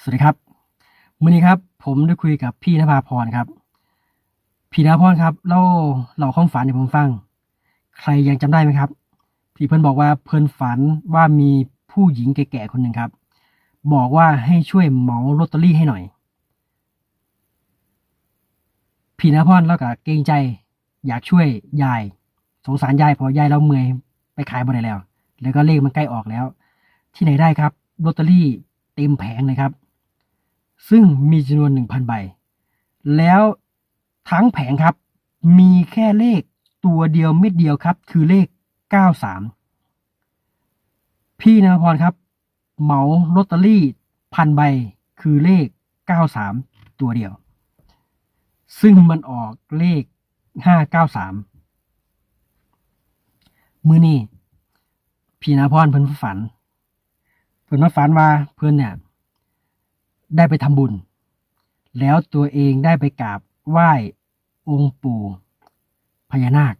สวัสดีครับมื่อนี้ครับ ผมได้คุยกับพี่นภาพรครับ พี่นภาพรครับเล่าเล่าความฝันให้ผมฟัง ใครยังจำได้ไหมครับ พี่เพิ่นบอกว่าเพิ่นฝันว่ามีผู้หญิงแก่ๆคนหนึ่งครับ บอกว่าให้ช่วยเหมาลอตเตอรี่ให้หน่อย พี่นภาพรแล้วก็เกรงใจ อยากช่วยยาย สงสารยายเพอยายเราเมื่อยไปขายบ่ได้แล้ว แล้วก็เลขมันใกล้ออกแล้ว ที่ไหนได้ครับลอตเตอรี่เต็มแผงเลยครับ ซึ่งมีจำนวนหนึ่งพันใบ แล้วทั้งแผงครับ มีแค่เลขตัวเดียวเม็ดเดียวครับ คือเลขเก้าสามพี่นภพรครับ เหมาลอตเตอรี่พันใบคือเลขเก้าสามตัวเดียว ซึ่งมันออกเลขห้าเก้าสามมือนี้พี่นภพรเพิ่นฝัน เพิ่นมาฝันว่าเพิ่นเนี่ย ได้ไปทำบุญ แล้วตัวเองได้ไปกราบไหว้องค์ปู่พญานาค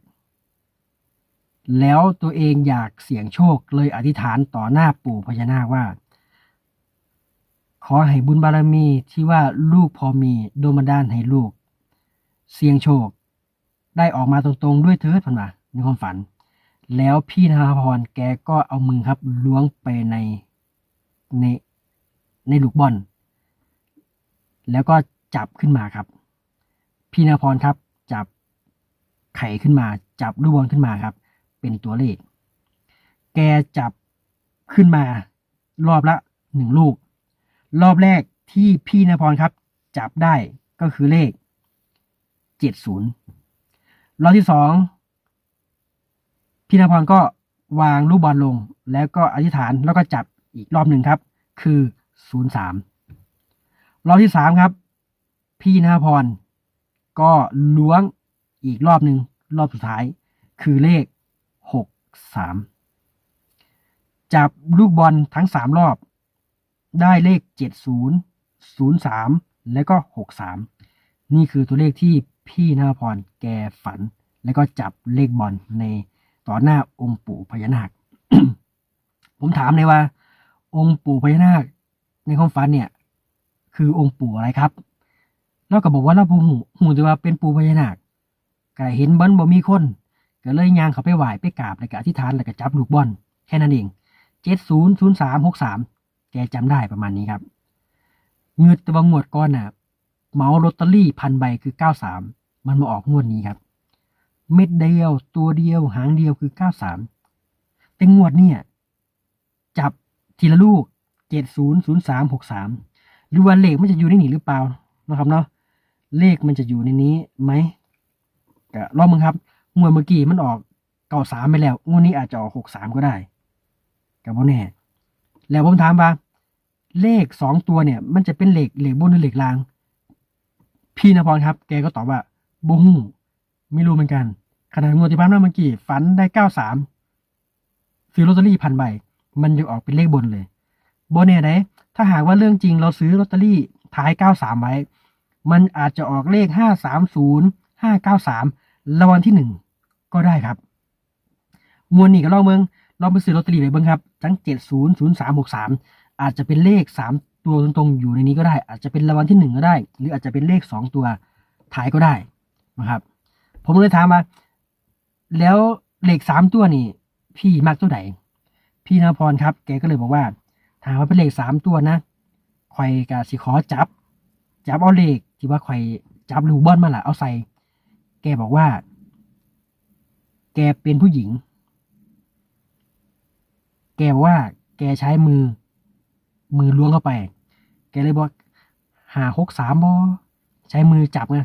แล้วตัวเองอยากเสี่ยงโชคเลยอธิษฐานต่อหน้าปู่พญานาคว่า ขอให้บุญบารมีที่ว่าลูกพอมีโดนบันดาลให้ลูก เสี่ยงโชค ได้ออกมาตรงๆด้วยเถิดพันว่าในความฝัน แล้วพี่นภพรแกก็เอามือครับล้วงไปในในในลูกบอล แล้วก็จับขึ้นมาครับ พี่นพรครับ จับไข่ขึ้นมา จับลูกบอลขึ้นมาครับ เป็นตัวเลข แกจับขึ้นมา รอบละหนึ่งลูก รอบแรกที่พี่นพรครับ จับได้ก็คือเลขเจ็ดศูนย์รอบที่สองพี่นพรก็วางลูกบอลลง แล้วก็อธิษฐานแล้วก็จับอีกรอบหนึ่งครับ คือศูนย์สาม รอบที่สามครับ พี่นภพร ก็ล้วงอีกรอบหนึ่งรอบสุดท้าย คือเลขหกสามจับลูกบอลทั้งสามรอบ ได้เลขเจ็ดศูนย์ศูนย์สามแล้วก็หกสามนี่คือตัวเลขที่พี่นภพรแกฝัน แล้วก็จับเลขบอลในต่อหน้าองค์ปู่พญานาค ผมถามเลยว่า องค์ปู่พญานาคในความฝันเนี่ย คือองค์ปู่อะไรครับเราก็บอกว่าเราบ่หูหูแต่ว่าเป็นปู่พญานาคก็เห็นบิ้นบ่มีคนก็เลยยางเขาไปไหว้ไปกราบแล้วก็อธิษฐานแล้วก็จับลูกบอลแค่นั้นเองเจ็ดศูนย์ศูนย์สามหกสามแกจำได้ประมาณนี้ครับเงืดตะวังงวดก้อนน่ะเหมาลอตเตอรี่พันใบคือเก้าสามมันมาออกงวดนี้ครับ เม็ดเดียวตัวเดียวหางเดียวคือเก้าสามแต่งวดเนี่ย จับทีละลูกเจ็ดศูนย์ศูนย์สามหกสาม หรือว่าเลขมันจะอยู่ในนี้หรือเปล่านะครับเนาะเลขมันจะอยู่ในนี้ไหมก็ลองมึงครับงวดเมื่อกี้มันออกเก่าสามไปแล้วงวดนี้อาจจะออกหกสามก็ได้กับว่าแน่แล้วผมถามว่า เลขสองตัวเนี่ย มันจะเป็นเลขเลขบนหรือเลขล่าง พี่นภพรครับ แกก็ตอบว่าบฮูไม่รู้เหมือนกันขนาดงวดที่ผ่านมาเมื่อกี้ฝันได้เก้าสามซื้อลอตเตอรี่พันใบ มันจะออกเป็นเลขบนเลยโบเน่ไหน ถ้าหากว่าเรื่องจริงเราซื้อลอตเตอรี่ท้าย 93 ไว้ มันอาจจะออกเลข 530 593รางวัลที่หนึ่งก็ได้ครับมวลนี่ก็ลองเบิ้งลองไปซื้อลอตเตอรี่ไปเบิ้งครับทั้ง 70 03 63 อาจจะเป็นเลข 3 ตัวตรงๆ อยู่ในนี้ก็ได้ อาจจะเป็นรางวัลที่หนึ่งก็ได้ หรืออาจจะเป็นเลข 2 ตัวท้ายก็ได้นะครับ ผมเลยถามว่าแล้วเลข 3 ตัวนี่พี่มักตัวไหนพี่นภพรครับ แกก็เลยบอกว่า ถามว่าเป็นเลขสามตัวนะข่อยกะสิขอจับ จับเอาเลขที่ว่าข่อยจับลูบอลมาละเอาใส่ แกบอกว่า แกเป็นผู้หญิงแกบอกว่า แกใช้มือ มือล้วงเข้าไป แกเลยบอกหาหกสามบอใช้มือจับไง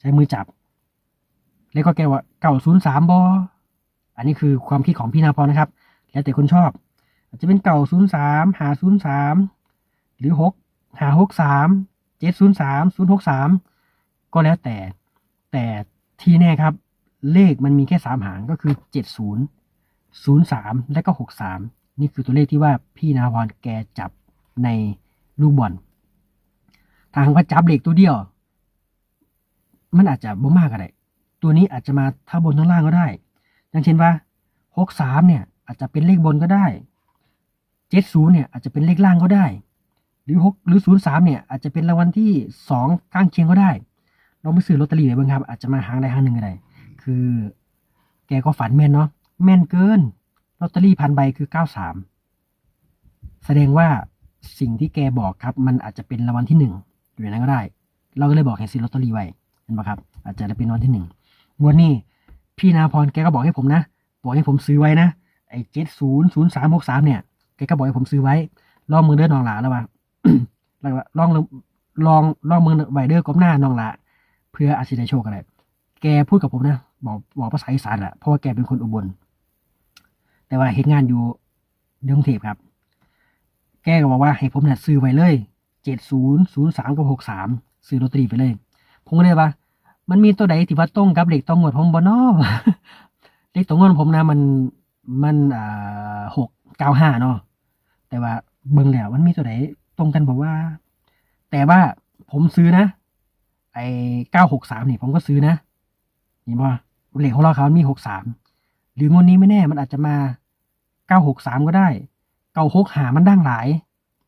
ใช้มือจับ แล้วก็แกว่าเก่าศูนย์สามบออันนี้คือความคิดของพี่นาพรนะครับ แล้วแต่คนชอบ อาจจะเป็นเก่าศูนย์สามหาศูนย์สามหรือหกหาหกสามเจ็ดศูนย์สามศูนย์หกสามก็แล้วแต่ แต่ที่แน่ครับ เลขมันมีแค่สามหางก็คือเจ็ดศูนย์ศูนย์สามและก็หกสามนี่คือตัวเลขที่ว่าพี่นาพรแกจับในลูกบอลทางว่าจับเลขตัวเดียว มันอาจจะบ่มากก็ได้ตัวนี้อาจจะมาทั้งบนทั้งล่างก็ได้ อย่างเช่นว่าหกสามเนี่ย อาจจะเป็นเลขบนก็ได้ เจ็ดศูนย์เนี่ยอาจจะเป็นเลขล่างก็ได้ หรือหกหรือศูนย์สามเนี่ยอาจจะเป็นรางวัลที่สองข้างเคียงก็ได้ลองไปซื้อลอตเตอรี่ไว้บ้างครับ อาจจะมาหางใดหางหนึ่งก็ได้ คือแกก็ฝันแม่นเนาะแม่นเกินลอตเตอรี่พันใบคือเก้าสามแสดงว่าสิ่งที่แกบอกครับ มันอาจจะเป็นรางวัลที่หนึ่งอยู่ในนั้นก็ได้ เราก็เลยบอกให้ซื้อลอตเตอรี่ไว้เห็นไหมครับ อาจจะได้เป็นรางวัลที่หนึ่งงวดนี้พี่นาพรแกก็บอกให้ผมนะ บอกให้ผมซื้อไว้นะไอ้เจ็ดศูนย์ศูนย์สามหกสามเนี่ย แกก็บอกให้ผมซื้อไว้ลองมือเด้อนองหลาแล้วว่าแล้วว่าลองลองลองมือไวเดอร์ก้มหน้านองหลาเพื่ออาจจะได้โชคอะไรแกพูดกับผมนะบอกบอกภาษาอีสานแหละเพราะว่าแกเป็นคนอุบล แต่ว่าเหตุงานอยู่เดกรุงเทพครับ แกก็บอกว่าให้ผมเนี่ยซื้อไว้เลยเจ็ดศูนย์ศูนย์สามกับหกสามซื้อลอตเตอรี่ไปเลย ผมก็เลยว่า มันมีตัวใดที่ว่าตรงกับเลขตรงงวดผมบ่เนอเลขตรงงวดผมนะ มันมันอ่าหกเก้าห้าเนาะ แต่ว่าเบิ่งแล้วมันมีตัวไหนตรงกันบอกว่า แต่ว่าผมซื้อนะ ไอ้เก้าหกสามนี่ผมก็ซื้อนะเห็นป่ะเลขของเราเขามีหกสามหรืองวดนี้ไม่แน่มันอาจจะมาเก้าหกสามก็ได้เก้าหกหามันดังหลาย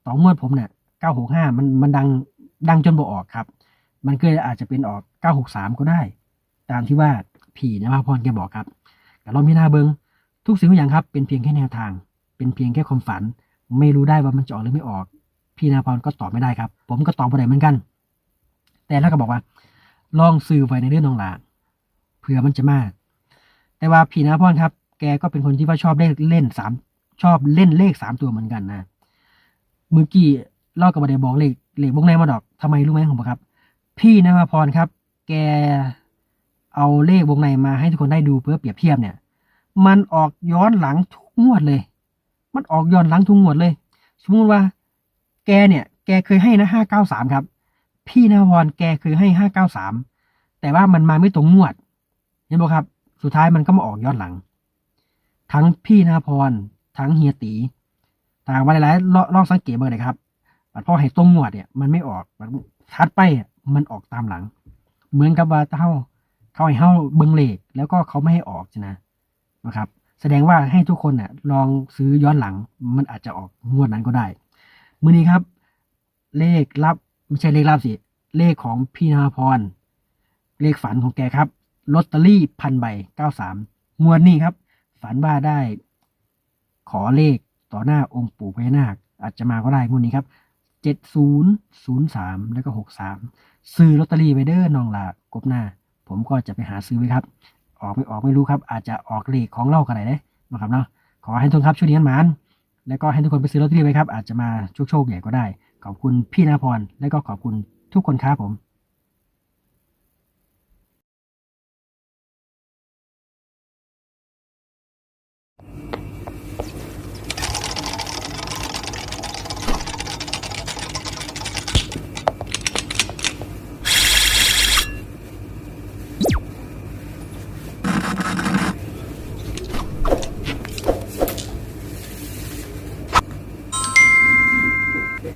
ต่องวดผมเนี่ยเก้าหกห้ามันมันดังดังจนบอออกครับ มันก็อาจจะเป็นออกเก้าหกสามก็ได้ ตามที่ว่าผีนภาพรแกบอกครับแต่เรามีหน้าเบิงทุกสิ่งทุกอย่างครับ เป็นเพียงแค่แนวทาง เป็นเพียงแค่ความฝัน ไม่รู้ได้ว่ามันจะออกหรือไม่ออก พี่นาพรก็ตอบไม่ได้ครับ ผมก็ตอบไม่ได้เหมือนกัน แต่แล้วก็บอกว่า ลองซื้อไว้ในเรื่องน้องหลาเผื่อมันจะมาแต่ว่าพี่นาพรครับ แกก็เป็นคนที่ว่าชอบเล่นเล่นสามชอบเล่นเลขสามตัวเหมือนกันนะเมื่อกี้เล่ากับประเดี๋ยวบอกเลขเลขวงในมาดอกทำไมรู้ไหมผมบอกครับ พี่นภพรครับ แกเอาเลขวงในมาให้ทุกคนได้ดูเพื่อเปรียบเทียบเนี่ย มันออกย้อนหลังทุกงวดเลย มันออกย้อนหลังทุกงวดเลย สมมติว่า แกเนี่ย แกเคยให้นะห้าเก้าสามครับ พี่นภพรแกเคยให้ห้าเก้าสามแต่ว่ามันมาไม่ตรงงวดเห็นไหมครับ สุดท้ายมันก็มาออกย้อนหลัง ทั้งพี่นภพรทั้งเฮียตีต่างวันหลายๆลองลองสังเกตเบอร์เลยครับบัดพอให้ตรงงวดเนี่ย มันไม่ออกมันทัดไปมันออกตามหลัง เหมือนกับว่าเท่าเขาให้เฮาเบิงเลขแล้วก็เขาไม่ให้ออกนะนะครับ แสดงว่าให้ทุกคนเนี่ยลองซื้อย้อนหลังมันอาจจะออกงวดนั้นก็ได้มือนี้ครับ เลขลับไม่ใช่เลขลับสิ เลขของพี่นาพร เลขฝันของแกครับลอตเตอรี่พันใบเก้าสามงวดนี้ครับ ฝันว่าได้ ขอเลขต่อหน้าองค์ปู่พญานาค อาจจะมาก็ได้งวดนี้ครับเจ็ดศูนย์ศูนย์สามแล้วก็หกสามซื้อลอตเตอรี่ไปเด้อน้องลากบหน้า ผมก็จะไปหาซื้อไว้ครับ ออกไม่ออกไม่รู้ครับ อาจจะออกเลขของเล่ากันไหนเด้นะครับเนาะขอให้ทุกคนครับช่วยเลี้ยงหมานแล้วก็ให้ทุกคนไปซื้อลอตเตอรี่ไว้ครับ อาจจะมาโชคโชคใหญ่ก็ได้ ขอบคุณพี่นาพรและก็ขอบคุณทุกคนครับผม